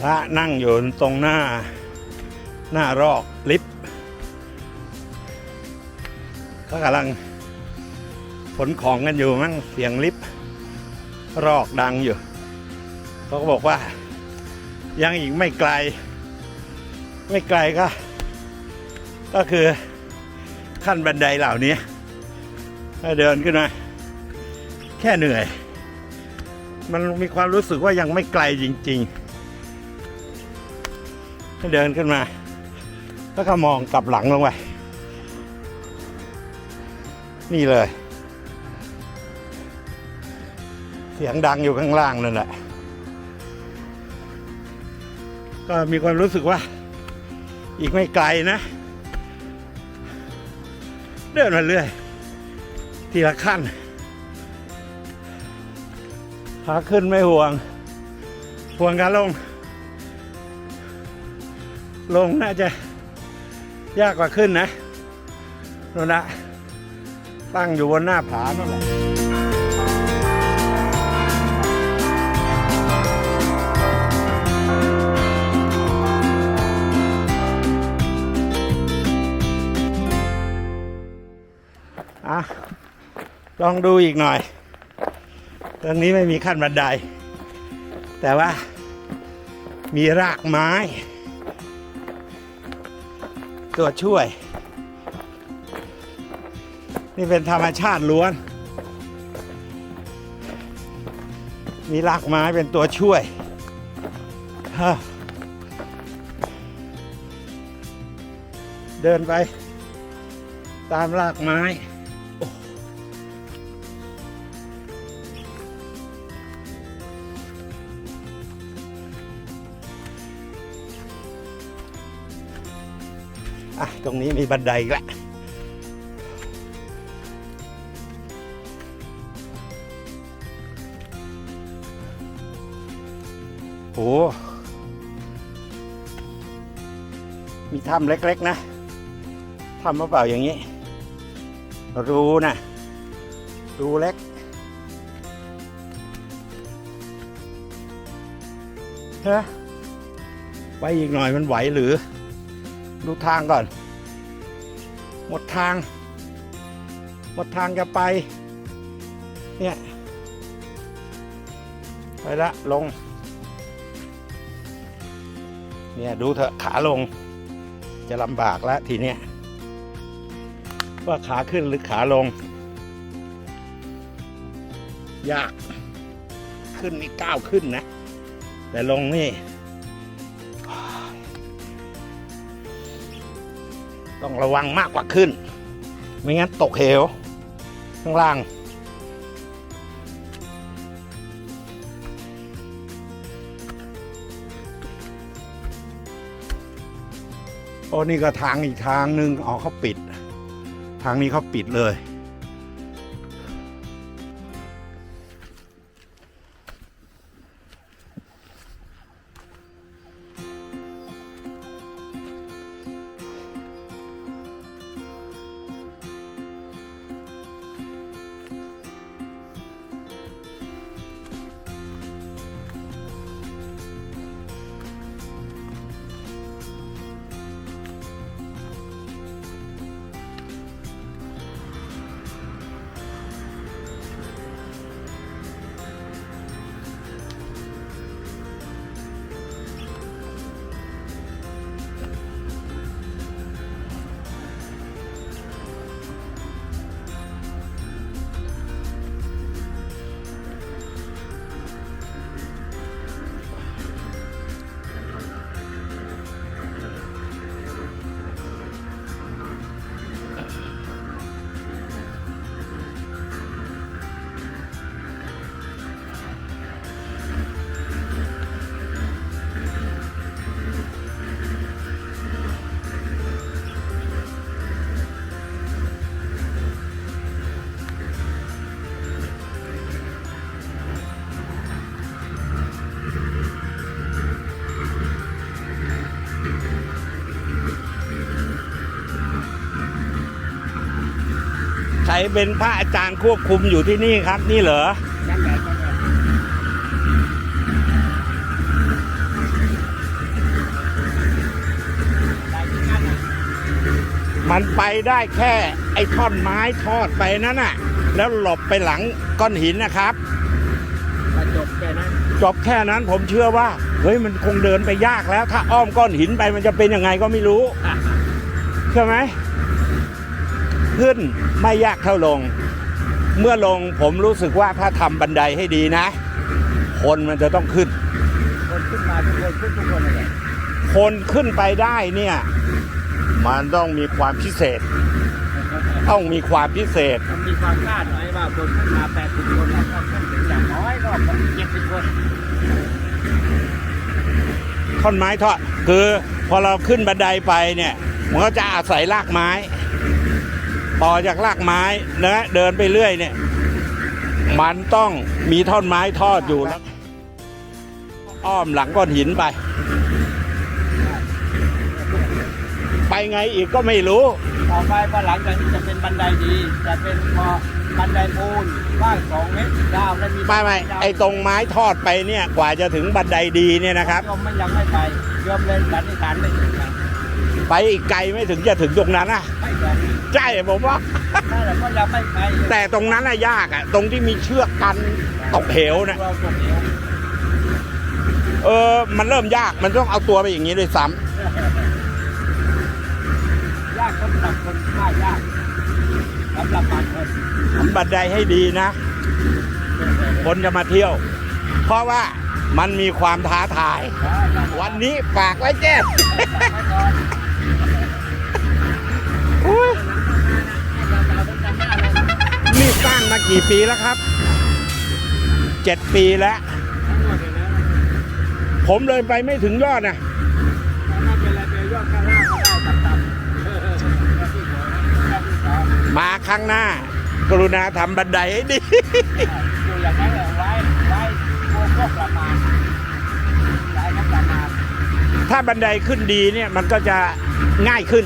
พระนั่งอยู่ตรงหน้า หน้ารอกลิฟต์เขากำลังขนของกันอยู่มั้งเสียงลิฟต์รอกดังอยู่เขาก็บอกว่า ยังอีกไม่ไกล ไม่ไกลก็ ก็คือขั้นบันไดเหล่านี้ถ้เดินขึ้นมาแค่เหนื่อย มันมีความรู้สึกว่ายังไม่ไกลจริง ๆ เดินขึ้นมา แล้วก็มองกลับหลังลงไป นี่เลย เสียงดังอยู่ข้างล่างนั่นแหละ ก็มีความรู้สึกว่า อีกไม่ไกลนะ เดินมาเรื่อย ทีละขั้นขาขึ้นไม่ห่วง ห่วงการลง ลงน่าจะยากกว่าขึ้นนะโน่นนะตั้งอยู่บนหน้าผานั่นแหละอะลองดูอีกหน่อย ตรงนี้ไม่มีขั้นบันได แต่ว่ามีรากไม้ ตัวช่วย นี่เป็นธรรมชาติล้วน มีรากไม้เป็นตัวช่วยเดินไป ตามรากไม้ อะตรงนี้มีบันไดแล้วโอ้มีถ้ำเล็กๆนะถ้ำมาเปล่าอย่างนี้ รูนะรูเล็กฮะไปอีกหน่อยมันไหวหรือ ดูทางก่อน หมดทาง หมดทางจะไป เนี่ย ไปละลง เนี่ยดูเถอะขาลง จะลำบากแล้วทีเนี้ยว่าขาขึ้นหรือขาลง ยาก ขึ้นนี่ก้าวขึ้นนะ แต่ลงนี่ ต้องระวังมากกว่าขึ้น ไม่งั้นตกเหว ข้างล่าง โอ้นี่ก็ทางอีกทางหนึ่งอ๋อเขาปิด ทางนี้เขาปิดเลย เป็นพระอาจารย์ควบคุมอยู่ที่นี่ครับ นี่เหรอมันไปได้แค่ไอ้ท่อนไม้ทอดไปนั่นน่ะ แล้วหลบไปหลังก้อนหินนะครับจบแค่นั้นจบแค่นั้นผมเชื่อว่า เฮ้ยมันคงเดินไปยากแล้ว ถ้าอ้อมก้อนหินไปมันจะเป็นยังไงก็ไม่รู้เข้าไหม ขึ้นไม่ยากเท่าลง เมื่อลงผมรู้สึกว่าถ้าทำบันไดให้ดีนะ คนมันจะต้องขึ้น คนขึ้นมาทุกคนขึ้นทุกคนเลยคนขึ้นไปได้เนี่ย มันต้องมีความพิเศษ ต้องมีความพิเศษ มันมีความคาดหมายว่าคนขึ้นมาแปดสิบคนแล้วก็ขึ้นถึงอย่างน้อยก็เจ็ดสิบคนท่อนไม้ทอดคือพอเราขึ้นบันไดไปเนี่ย มันก็จะอาศัยรากไม้ ต่อจากรากไม้นะเดินไปเรื่อยเนี่ย มันต้องมีท่อนไม้ทอดอยู่แล้วอ้อมหลังก้อนหินไป ไปไงอีกก็ไม่รู้ ต่อไปพอหลังจากนี้จะเป็นบันไดดี จะเป็นพอบันไดปูนกว้างสองเมตรยาวและมีไม่ไม่ไอตรงไม้ทอดไปเนี่ยกว่าจะถึงบันไดดีเนี่ยนะครับโยมมันยังไม่ไปโยมเลยสันนิษฐานไม่ถึง ไงไปอีกไกลไม่ถึงจะถึงตรงนั้นนะไม่ถึงใช่ผมว่านั่นแหละก็ยังไม่ไปแต่ตรงนั้นน่ะยากอะตรงที่มีเชือกกันตกเหวนะเราตกเหวเออ มันเริ่มยากมันต้องเอาตัวไปอย่างนี้ด้วยซ้ยากสำหรับคนว่ายากสำหรับบางคนำทำบันไดให้ดีนะ คนจะมาเที่ยว เพราะว่ามันมีความท้าทาย วันนี้ฝากไว้แจ้งอุ๊ กี่ปีแล้วครับ เจ็ดปีแล้ว ผมเลยไปไม่ถึงยอดนะมาครั้งหน้า กรุณาทำบันไดให้ดีอยู่อย่างนั้นแหละไว้ไว้พวกพวกประมาณไว้ก็ประมาณถ้าบันไดขึ้นดีเนี่ยมันก็จะง่ายขึ้น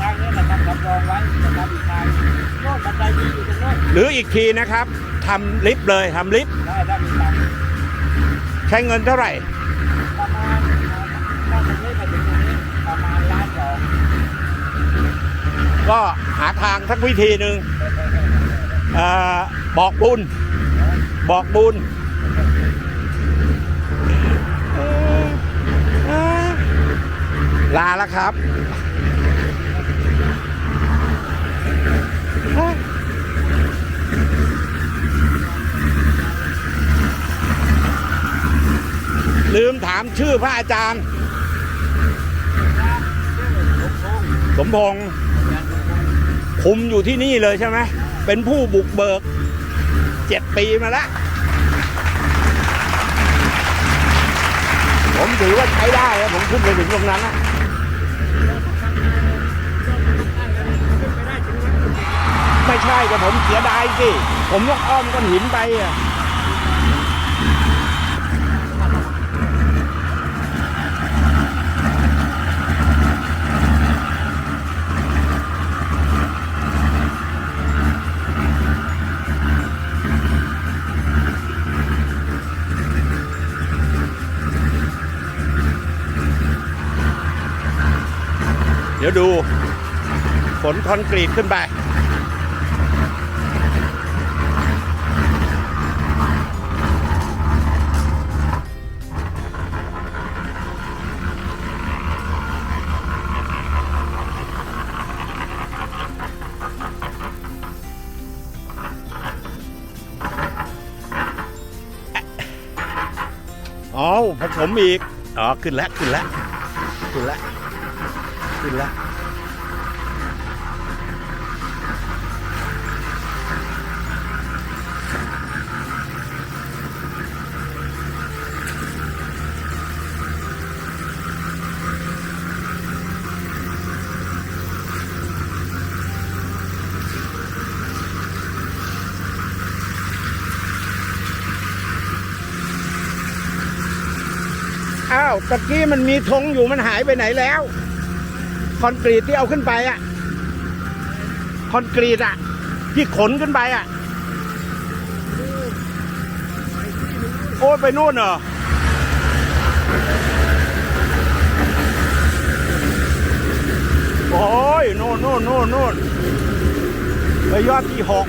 ทางนี้เราทำสำรองไว้จะทำอีกทาง นบันไดดีอยู่ตรงโน้นหรืออีกทีนะครับทำลิฟต์เลยทำลิฟต์ได้ได้มีตังค์ใช้เงินเท่าไหร่ ประมาณถ้าตรงนี้ไปถึงตรงนี้ประมาณล้านสองก็หาทางสักวิธีหนึ่งเออบอกบุญ บอกบุญเอ่อเอ่อลาแล้วครับเฮ้ยลืมถามชื่อพระอาจารย์ สมพงษ์คุมอยู่ที่นี่เลยใช่ไหม เป็นผู้บุกเบิกเจ็ดปีมาแล้ว ผมถือว่าใช้ได้ผมขึ้นไปถึงตรงนั้นนะไม่ใช่แต่ผมเสียดายสิ ผมต้องอ้อมก้อนหินไปอะ ดี๋ยวดูฝนคอนกรีตขึ้นไป อ๋อผสมอีก อ๋อ ขึ้นแล้ว ขึ้นแล้ว ขึ้นแล้ว ขึ้นแล้วอ้าวตะกี้มันมีธงอยู่มันหายไปไหนแล้ว คอนกรีตที่เอาขึ้นไปอะคอนกรีตอะที่ขนขึ้นไปอะโอ้ไปนู่นเหรอโอ้ยนู่นนู่นนู่นนู่นไปยอดที่หก